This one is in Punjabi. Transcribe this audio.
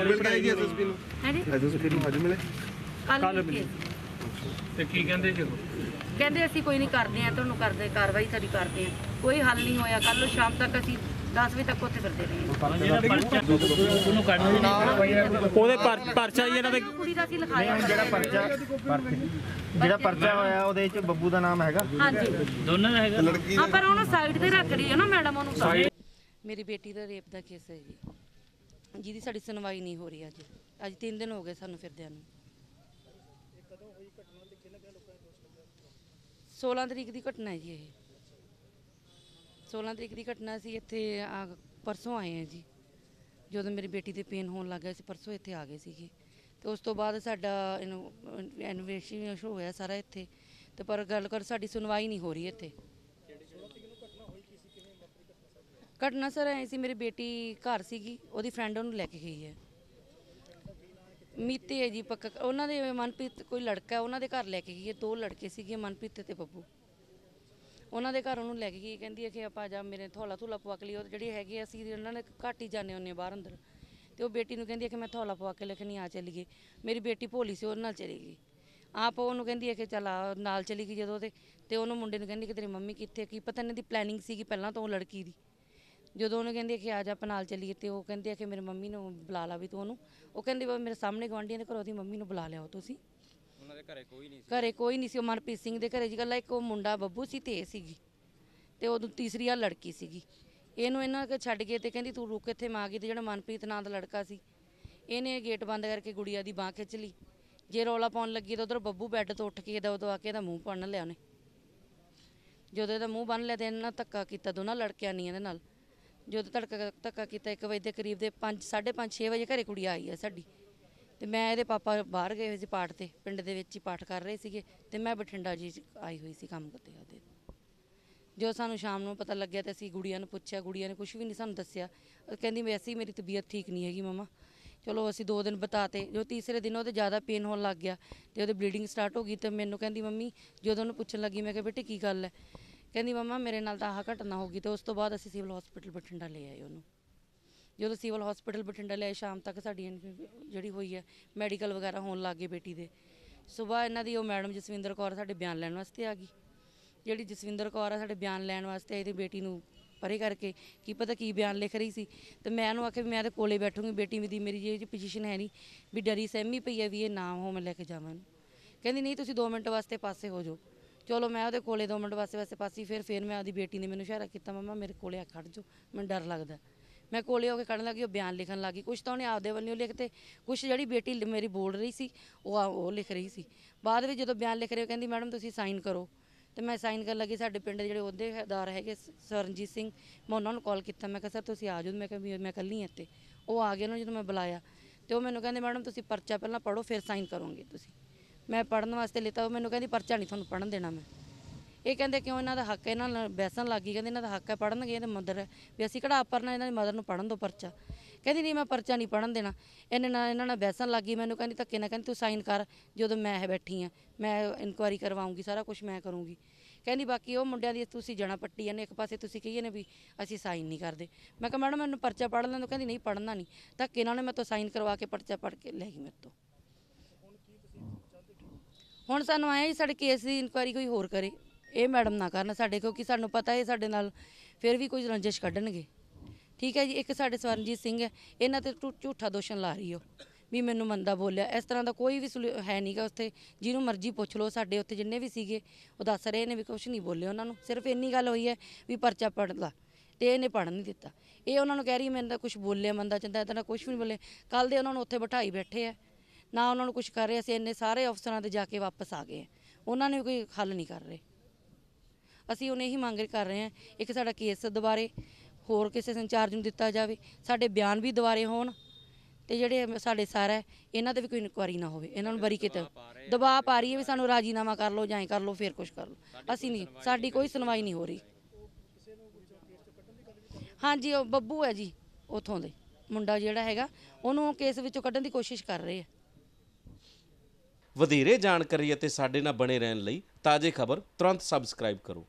ਮਿਲ ਗਏ ਜੀ ਐਸਐਸਪੀ ਨੂੰ? ਹੈ ਜੀ ਐਸਐਸਪੀ ਨੂੰ ਅੱਜ ਮਿਲੇ? ਕੱਲ ਤੇ ਕੀ ਕਹਿੰਦੇ ਜੀ ਉਹ? ਕਹਿੰਦੇ ਅਸੀਂ ਕੋਈ ਨਹੀਂ ਕਰਦੇ ਆ ਤੁਹਾਨੂੰ ਕਰਦੇ ਕਾਰਵਾਈ ਸਾਡੀ ਕਰਦੇ ਆ ਕੋਈ ਹੱਲ ਨਹੀਂ ਹੋਇਆ। ਕੱਲ ਸ਼ਾਮ ਤੱਕ ਅਸੀਂ 10 ਵਜੇ ਤੱਕ ਉੱਥੇ ਫਿਰਦੇ ਰਹੇ ਉਹਦੇ ਪਰ- ਪਰਚਾ ਜੀ ਇਹਨਾਂ ਦੇ ਕੁੜੀ ਦਾ ਅਸੀਂ ਲਿਖਾਇਆ ਜਿਹੜਾ ਪਰਚਾ ਜਿਹੜਾ ਪਰਚਾ ਹੋਇਆ ਉਹਦੇ ਵਿੱਚ ਬੱਬੂ ਦਾ ਨਾਮ ਹੈਗਾ। ਹਾਂਜੀ। ਦੋਨਾਂ ਦਾ ਹੈਗਾ। ਹਾਂ ਪਰ ਉਹਨੂੰ ਸਾਈਡ ਤੇ ਰੱਖ ਰਹੀ ਹੈ ਨਾ ਮੈਡਮ ਉਹਨੂੰ ਮੇਰੀ ਬੇਟੀ ਦਾ ਰੇਪ ਦਾ ਕੇਸ ਹੈ ਜੀ। ਜਿਹਦੀ ਸਾਡੀ ਸੁਣਵਾਈ ਨਹੀਂ ਹੋ ਰਹੀ ਅੱਜ। ਅੱਜ 3 ਦਿਨ ਹੋ ਗਏ ਸਾਨੂੰ ਫਿਰਦਿਆਂ ਨੂੰ। 16 ਤਰੀਕ ਦੀ ਘਟਨਾ ਹੈ ਜੀ ਇਹ। 16 ਤਰੀਕ ਦੀ ਘਟਨਾ ਸੀ ਇੱਥੇ ਆ, ਪਰਸੋਂ ਆਏ ਆ ਜੀ। ਜਦੋਂ ਮੇਰੀ ਬੇਟੀ ਤੇ ਪੇਨ ਹੋਣ ਲੱਗਾ ਸੀ ਪਰਸੋਂ ਇੱਥੇ ਆ ਗਏ ਸੀਗੇ। ਤੇ ਉਸ ਤੋਂ ਬਾਅਦ ਸਾਡਾ ਸ਼ੁਰੂ ਹੋਇਆ ਸਾਰਾ ਇੱਥੇ। ਤੇ ਪਰ ਗੱਲ ਕਰ ਸਾਡੀ ਸੁਣਵਾਈ ਨਹੀਂ ਹੋ ਰਹੀ ਇੱਥੇ। ਘਟਨਾ ਸਰ ਐ ਸੀ ਮੇਰੀ ਬੇਟੀ ਘਰ ਸੀਗੀ ਉਹਦੀ ਫਰੈਂਡ ਉਹਨੂੰ ਲੈ ਕੇ ਗਈ ਹੈ। ਮੀਤੇ ਹੈ ਜੀ ਪੱਕਾ ਉਹਨਾਂ ਦੇ ਮਨਪ੍ਰੀਤ ਕੋਈ ਲੜਕਾ ਹੈ ਉਹਨਾਂ ਦੇ ਘਰ ਲੈ ਕੇ ਗਈ ਹੈ ਦੋ ਲੜਕੇ ਸੀਗੇ ਮਨਪ੍ਰੀਤ ਤੇ ਬੱਬੂ। ਉਹਨਾਂ ਦੇ ਘਰ ਉਹਨੂੰ ਲੈ ਕੇ ਗਈ ਕਹਿੰਦੀ ਹੈ ਕਿ ਆਪਾਂ ਜਾ ਮੇਰੇ ਥੋਲਾ ਥੋਲਾ ਪਵਾ ਕੇ ਲਈ ਉਹ ਜਿਹੜੀ ਹੈਗੀ ਆ, ਅਸੀਂ ਉਹਨਾਂ ਨੇ ਘੱਟ ਹੀ ਜਾਂਦੇ ਹੁੰਦੇ ਹਾਂ ਬਾਹਰ ਅੰਦਰ। ਤੇ ਉਹ ਬੇਟੀ ਨੂੰ ਕਹਿੰਦੀ ਹੈ ਕਿ ਮੈਂ ਥੋਲਾ ਪਵਾ ਕੇ ਲੈ ਕੇ ਨਹੀਂ ਆ ਚਲੀਏ। ਮੇਰੀ ਬੇਟੀ ਭੋਲੀ ਸੀ ਉਹਦੇ ਨਾਲ ਚਲੀ ਗਈ। ਆਪ ਉਹਨੂੰ ਕਹਿੰਦੀ ਹੈ ਕਿ ਚੱਲ ਆ ਨਾਲ ਚਲੀ ਗਈ ਜਦੋਂ ਤੇ ਤੇ ਉਹਨੂੰ ਮੁੰਡੇ ਨੂੰ ਕਹਿੰਦੀ ਕਿ ਤੇਰੀ ਮੰਮੀ ਕਿੱਥੇ ਕੀ ਪਤਾ ਇਹਨਾਂ ਦੀ ਪਲੈਨਿੰਗ ਸੀਗੀ ਪਹਿਲਾਂ ਤੋਂ ਉਹ ਲੜਕੀ ਦੀ। ਜਦੋਂ ਉਹਨੇ ਕਹਿੰਦੀ ਕਿ ਆ ਜਾ ਆਪਾਂ ਨਾਲ ਚੱਲੀਏ ਤੇ ਉਹ ਕਹਿੰਦੇ ਆ ਕਿ ਮੇਰੇ ਮੰਮੀ ਨੂੰ ਬੁਲਾ ਲਾ ਵੀ ਤੂੰ ਉਹਨੂੰ। ਉਹ ਕਹਿੰਦੀ ਵੀ ਮੇਰੇ ਸਾਹਮਣੇ ਗਵਾਂਢੀਆਂ ਦੇ ਘਰੋਂ ਉਹਦੀ ਮੰਮੀ ਨੂੰ ਬੁਲਾ ਲਿਆਓ ਤੁਸੀਂ। ਉਹਨਾਂ ਦੇ ਘਰੇ ਕੋਈ ਨਹੀਂ ਸੀ। ਘਰੇ ਕੋਈ ਨਹੀਂ ਸੀ ਉਹ ਮਨਪ੍ਰੀਤ ਸਿੰਘ ਦੇ ਘਰੇ ਜੀ ਗੱਲ ਇੱਕ ਉਹ ਮੁੰਡਾ ਬੱਬੂ ਸੀ ਤੇ ਇਹ ਸੀਗੀ। ਤੇ ਉਹ ਤੀਸਰੀ ਆ ਲੜਕੀ ਸੀਗੀ। ਇਹਨੂੰ ਇਹਨਾਂ ਕੇ ਛੱਡ ਕੇ ਤੇ ਕਹਿੰਦੀ ਤੂੰ ਰੁਕ ਇੱਥੇ ਮਾਂ ਗਈ ਤੇ ਜਿਹੜਾ ਮਨਪ੍ਰੀਤ ਨਾਂ ਦਾ ਲੜਕਾ ਸੀ ਇਹਨੇ ਗੇਟ ਬੰਦ ਕਰਕੇ ਗੁੜੀਆ ਦੀ ਬਾਹ ਖਿੱਚ ਲਈ। ਜੇ ਰੌਲਾ ਪਾਉਣ ਲੱਗੀ ਤਾਂ ਉਧਰ ਬੱਬੂ ਬੈੱਡ ਤੋਂ ਉੱਠ ਕੇ ਇਹਦਾ ਉਦੋਂ ਆ ਕੇ ਇਹਦਾ ਮੂੰਹ ਪੜਨ ਲਿਆ ਉਹਨੇ। ਜਦੋਂ ਇਹਦਾ ਮੂੰਹ ਬੰਨ ਲਿਆ ਤੇ ਇਹਨਾਂ ਧੱਕਾ ਕੀਤਾ ਦੋਨਾਂ ਲੜਕਿਆਂ ਨਹੀਂ ਇਹਦੇ ਨਾਲ। ਜਦੋਂ ਧੜਕਾ ਧੱਕਾ ਕੀਤਾ 1 ਵਜੇ ਦੇ ਕਰੀਬ ਦੇ 5 5:30 6 ਵਜੇ ਘਰੇ ਕੁੜੀ ਆਈ ਹੈ ਸਾਡੀ। ਤੇ ਮੈਂ ਇਹਦੇ ਪਾਪਾ ਬਾਹਰ ਗਏ ਹੋਏ ਸੀ ਪਾਠ ਤੇ, ਪਿੰਡ ਦੇ ਵਿੱਚ ਹੀ ਪਾਠ ਕਰ ਰਹੇ ਸੀਗੇ ਤੇ ਮੈਂ ਬਠਿੰਡਾ ਜੀ 'ਚ ਆਈ ਹੋਈ ਸੀ ਕੰਮ ਕਰਦੇ ਉਹਦੇ ਜੋ ਸਾਨੂੰ ਸ਼ਾਮ ਨੂੰ ਪਤਾ ਲੱਗਿਆ ਤੇ ਅਸੀਂ ਗੁੜੀਆਂ ਨੂੰ ਪੁੱਛਿਆ, ਗੁੜੀਆਂ ਨੇ ਕੁਝ ਵੀ ਨਹੀਂ ਸਾਨੂੰ ਦੱਸਿਆ। ਕਹਿੰਦੀ ਵੈਸੇ ਹੀ ਮੇਰੀ ਤਬੀਅਤ ਠੀਕ ਨਹੀਂ ਹੈਗੀ ਮਮਾ। ਚਲੋ ਅਸੀਂ ਦੋ ਦਿਨ ਬਤਾਤੇ, ਜੋ ਤੀਸਰੇ ਦਿਨ ਉਹਦੇ ਜ਼ਿਆਦਾ ਪੇਨ ਹੋਣ ਲੱਗ ਗਿਆ ਤੇ ਉਹਦੇ ਬਲੀਡਿੰਗ ਸਟਾਰਟ ਹੋ ਗਈ ਤੇ ਮੈਨੂੰ ਕਹਿੰਦੀ, ਮੰਮੀ, ਜਦੋਂ ਉਹਨੂੰ ਪੁੱਛਣ ਲੱਗੀ, ਮੈਂ ਕਿਹਾ, ਬੇਟੇ, ਕੀ ਗੱਲ ਹੈ? ਕਹਿੰਦੀ, ਮਮਾ, ਮੇਰੇ ਨਾਲ ਤਾਂ ਆਹ ਘਟਨਾ ਹੋ ਗਈ ਤੇ ਉਸ ਤੋਂ ਬਾਅਦ ਅਸੀਂ ਸਿਵਲ ਹਸਪੀਟਲ ਬਠਿੰਡਾ ਲੈ ਆਏ ਉਹਨੂੰ। ਜਦੋਂ ਸਿਵਲ ਹਸਪੀਟਲ ਬਠਿੰਡਾ ਲੈ ਆਏ ਸ਼ਾਮ ਤੱਕ ਸਾਡੀ ਜਿਹੜੀ ਹੋਈ ਹੈ, ਮੈਡੀਕਲ ਵਗੈਰਾ ਹੋਣ ਲੱਗ ਗਏ ਬੇਟੀ ਦੇ। ਸਵੇਰ ਇਹਨਾਂ ਦੀ ਉਹ ਮੈਡਮ ਜਸਵਿੰਦਰ ਕੌਰ ਸਾਡੇ ਬਿਆਨ ਲੈਣ ਵਾਸਤੇ ਆ ਗਈ। ਜਿਹੜੀ ਜਸਵਿੰਦਰ ਕੌਰ ਆ ਸਾਡੇ ਬਿਆਨ ਲੈਣ ਵਾਸਤੇ ਇਹਦੀ ਬੇਟੀ ਨੂੰ ਪਰੇ ਕਰਕੇ, ਕੀ ਪਤਾ ਕੀ ਬਿਆਨ ਲਿਖ ਰਹੀ ਸੀ। ਤੇ ਮੈਂ ਉਹਨੂੰ ਆਖਿਆ ਵੀ ਮੈਂ ਤੇ ਕੋਲੇ ਬੈਠੂੰਗੀ, ਬੇਟੀ ਦੀ ਮੇਰੀ ਜੇ ਪੋਜੀਸ਼ਨ ਹੈ ਨਹੀਂ, ਵੀ ਡਰੀ ਸਹਿਮੀ ਪਈ ਹੈ ਵੀ ਇਹ ਨਾ ਹੋ ਮੈਂ ਲੈ ਕੇ ਜਾਵਾਂ ਇਹਨੂੰ। ਕਹਿੰਦੀ, ਨਹੀਂ, ਤੁਸੀਂ 2 ਮਿੰਟ ਵਾਸਤੇ ਪਾਸੇ ਹੋ ਜਾਓ। ਚਲੋ ਮੈਂ ਉਹਦੇ ਕੋਲੇ ਦੋ ਮਿੰਟ ਵਾਸਤੇ ਵਾਸਤੇ ਪਾਸੀ, ਫਿਰ ਫਿਰ ਮੈਂ ਉਹਦੀ ਬੇਟੀ ਨੇ ਮੈਨੂੰ ਇਸ਼ਾਰਾ ਕੀਤਾ, ਮਮਾ ਮੇਰੇ ਕੋਲੇ ਆ, ਖੜ ਜਾਓ। ਮੈਨੂੰ ਡਰ ਲੱਗਦਾ। ਮੈਂ ਕੋਲੇ ਹੋ ਕੇ ਖੜਨ ਲੱਗੀ, ਉਹ ਬਿਆਨ ਲਿਖਣ ਲੱਗੀ। ਕੁਝ ਤਾਂ ਉਹਨੇ ਆਪਦੇ ਵੱਲੋਂ ਲਿਖਤੇ ਕੁਝ ਜਿਹੜੀ ਬੇਟੀ ਲ- ਮੇਰੀ ਬੋਲ ਰਹੀ ਸੀ, ਉਹ ਆ- ਉਹ ਲਿਖ ਰਹੀ ਸੀ। ਬਾਅਦ ਵਿੱਚ ਜਦੋਂ ਬਿਆਨ ਲਿਖ ਰਹੇ, ਉਹ ਕਹਿੰਦੀ, ਮੈਡਮ, ਤੁਸੀਂ ਸਾਈਨ ਕਰੋ। ਤੇ ਮੈਂ ਸਾਈਨ ਕਰਨ ਲੱਗੀ, ਸਾਡੇ ਪਿੰਡ ਦੇ ਜਿਹੜੇ ਅਹੁਦੇਦਾਰ ਹੈਗੇ, ਸ- ਸਰਨਜੀਤ ਸਿੰਘ, ਮੈਂ ਉਹਨਾਂ ਨੂੰ ਕਾਲ ਕੀਤਾ। ਮੈਂ ਕਿਹਾ, ਸਰ, ਤੁਸੀਂ ਆ ਜਾਓ। ਮੈਂ ਕਿਹਾ, ਵੀ ਮੈਂ ਇਕੱਲੀ ਹਾਂ ਇੱਥੇ। ਉਹ ਆ ਗਏ ਉਹਨਾਂ ਨੂੰ ਜਦੋਂ ਮੈਂ ਬੁਲਾਇਆ। ਤੇ ਉਹ ਮੈਨੂੰ ਕਹਿੰਦੇ, ਮੈਡਮ, ਤੁਸੀਂ ਪਰਚਾ ਪਹਿਲਾਂ ਪੜ੍ਹੋ, ਫਿਰ ਸਾਈਨ ਕਰੋਗੇ ਤੁਸੀਂ। ਮੈਂ ਪੜਨ ਵਾਸਤੇ ਲਿੱਤਾ, ਉਹ ਮੈਨੂੰ ਕਹਿੰਦੀ ਪਰਚਾ ਨਹੀਂ ਤੁਹਾਨੂੰ ਪੜਨ ਦੇਣਾ ਮੈਂ। ਇਹ ਕਹਿੰਦੇ ਕਿਉਂ ਇਹਨਾਂ ਦਾ ਹੱਕ ਹੈ? ਇਹਨਾਂ ਨਾਲ ਬੈਸਣ ਲੱਗ ਗਈ, ਕਹਿੰਦੇ ਇਹਨਾਂ ਦਾ ਹੱਕ ਹੈ ਪੜਨਗੇ ਇਹਦੇ ਮਦਰ ਹੈ ਵੀ ਅਸੀਂ ਕਿਹੜਾ ਆਪਰਨਾ ਇਹਨਾਂ ਦੀ ਮਦਰ ਨੂੰ ਪੜਨ ਦੋ ਪਰਚਾ। ਕਹਿੰਦੀ ਨਹੀਂ, ਮੈਂ ਪਰਚਾ ਨਹੀਂ ਪੜਨ ਦੇਣਾ। ਇਹਨੇ ਨਾਲ ਇਹਨਾਂ ਨਾਲ ਬੈਸਣ ਲੱਗ ਗਈ, ਮੈਨੂੰ ਕਹਿੰਦੀ ਧੱਕੇ ਨਾਲ ਕਹਿੰਦੀ ਤੂੰ ਸਾਈਨ ਕਰ, ਜਦੋਂ ਮੈਂ ਇਹ ਬੈਠੀ ਆ ਮੈਂ ਇਨਕੁਆਇਰੀ ਕਰਵਾਉਂਗੀ, ਸਾਰਾ ਕੁਝ ਮੈਂ ਕਰੂੰਗੀ। ਕਹਿੰਦੀ ਬਾਕੀ ਉਹ ਮੁੰਡਿਆਂ ਦੀ ਤੁਸੀਂ ਜਣਾ ਪੱਟੀ ਜਾਂਦੇ, ਇੱਕ ਪਾਸੇ ਤੁਸੀਂ ਕਹੀਏ ਨੇ ਵੀ ਅਸੀਂ ਸਾਈਨ ਨਹੀਂ ਕਰਦੇ। ਮੈਂ ਕਿਹਾ, ਮੈਡਮ, ਮੈਨੂੰ ਪਰਚਾ ਪੜ ਲੈਣ ਦਿਓ। ਕਹਿੰਦੀ, ਨਹੀਂ ਪੜਨਾ ਨਹੀਂ। ਧੱਕੇ ਨਾਲ ਨੇ ਮੈਂ ਤੋਂ ਸਾਈਨ ਕਰਵਾ ਕੇ ਪਰਚਾ ਪੜ ਕੇ ਲੈ ਗਈ ਮੇਰੇ ਤੋਂ। ਹੁਣ ਸਾਨੂੰ ਆਏ ਜੀ ਸਾਡੇ ਕੇਸ ਦੀ ਇਨਕੁਆਇਰੀ ਕੋਈ ਹੋਰ ਕਰੇ। ਇਹ ਮੈਡਮ ਨਾ ਕਰਨ ਸਾਡੇ, ਕਿਉਂਕਿ ਸਾਨੂੰ ਪਤਾ ਹੈ ਸਾਡੇ ਨਾਲ ਫਿਰ ਵੀ ਕੋਈ ਰੰਜਿਸ਼ ਕੱਢਣਗੇ। ਠੀਕ ਹੈ ਜੀ, ਇੱਕ ਸਾਡੇ ਸਵਰਨਜੀਤ ਸਿੰਘ ਹੈ, ਇਹਨਾਂ ਤੇ ਝੂ- ਝੂਠਾ ਦੋਸ਼ਣ ਲਾ ਰਹੀ ਹੋ ਵੀ ਮੈਨੂੰ ਮੰਦਾ ਬੋਲਿਆ। ਇਸ ਤਰ੍ਹਾਂ ਦਾ ਕੋਈ ਵੀ ਸਲੂ- ਹੈ ਨਹੀਂਗਾ ਉੱਥੇ। ਜਿਹਨੂੰ ਮਰਜ਼ੀ ਪੁੱਛ ਲਓ, ਸਾਡੇ ਉੱਥੇ ਜਿੰਨੇ ਵੀ ਸੀਗੇ, ਉਹ ਦੱਸ ਰਹੇ ਨੇ ਵੀ ਕੁਝ ਨਹੀਂ ਬੋਲੇ ਉਹਨਾਂ ਨੂੰ। ਸਿਰਫ ਇੰਨੀ ਗੱਲ ਹੋਈ ਹੈ ਵੀ ਪਰਚਾ ਪੜ ਲਾ ਤੇ ਇਹਨੇ ਪੜਨ ਨਹੀਂ ਦਿੱਤਾ। ਇਹ ਉਹਨਾਂ ਨੂੰ ਕਹਿ ਰਹੀ ਮੈਨੂੰ ਤਾਂ ਕੁਝ ਬੋਲਿਆ ਮੰਦਾ ਚੰਦਾ ਤਾਂ ਕੁਝ ਵੀ ਨਹੀਂ ਬੋਲੇ ਕੱਲ ਦੇ ਉਹਨਾਂ ਨੂੰ ਉੱਥੇ ਬਿਠਾਈ ਬੈਠੇ ਆ। ਨਾ ਉਹਨਾਂ ਨੂੰ ਕੁਝ ਕਰ ਰਹੇ, ਅਸੀਂ ਇੰਨੇ ਸਾਰੇ ਅਫਸਰਾਂ ਦੇ ਜਾ ਕੇ ਵਾਪਸ ਆ ਗਏ ਆ। ਉਹਨਾਂ ਨੇ ਵੀ ਕੋਈ ਹੱਲ ਨਹੀਂ ਕਰ ਰਹੇ। ਅਸੀਂ ਉਹਨੇ ਇਹੀ ਮੰਗ ਕਰ ਰਹੇ ਹਾਂ, ਇੱਕ ਸਾਡਾ ਕੇਸ ਦੁਬਾਰੇ ਹੋਰ ਕਿਸੇ ਇੰਚਾਰਜ ਨੂੰ ਦਿੱਤਾ ਜਾਵੇ, ਸਾਡੇ ਬਿਆਨ ਵੀ ਦੁਬਾਰੇ ਹੋਣ ਤੇ ਜਿਹੜੇ ਸਾਡੇ ਸਰ ਹੈ, ਇਹਨਾਂ ਤੇ ਵੀ ਕੋਈ ਇਨਕੁਆਰੀ ਨਾ ਹੋਵੇ, ਇਹਨਾਂ ਨੂੰ ਬਰੀ ਕਿਤੇ ਦਬਾਅ ਪਾ ਰਹੀ ਹੈ ਵੀ ਸਾਨੂੰ ਰਾਜੀਨਾਮਾ ਕਰ ਲਓ ਜਾਂ ਇਹ ਕਰ ਲਓ, ਫਿਰ ਕੁਝ ਕਰ ਲਓ। ਅਸੀਂ ਨਹੀਂ, ਸਾਡੀ ਕੋਈ ਸੁਣਵਾਈ ਨਹੀਂ ਹੋ ਰਹੀ। ਹਾਂਜੀ, ਉਹ ਬੱਬੂ ਹੈ ਜੀ, ਉਥੋਂ ਦੇ। ਮੁੰਡਾ ਜਿਹੜਾ ਹੈਗਾ, ਉਹਨੂੰ ਕੇਸ ਵਿੱਚੋਂ ਕੱਢਣ ਦੀ ਕੋਸ਼ਿਸ਼ ਕਰ ਰਹੇ ਆ। ਵਧੇਰੇ ਜਾਣਕਾਰੀ ਅਤੇ ਸਾਡੇ ਨਾਲ ਬਣੇ ਰਹਿਣ ਲਈ ਤਾਜ਼ੇ ਖਬਰ ਤੁਰੰਤ ਸਬਸਕ੍ਰਾਈਬ ਕਰੋ।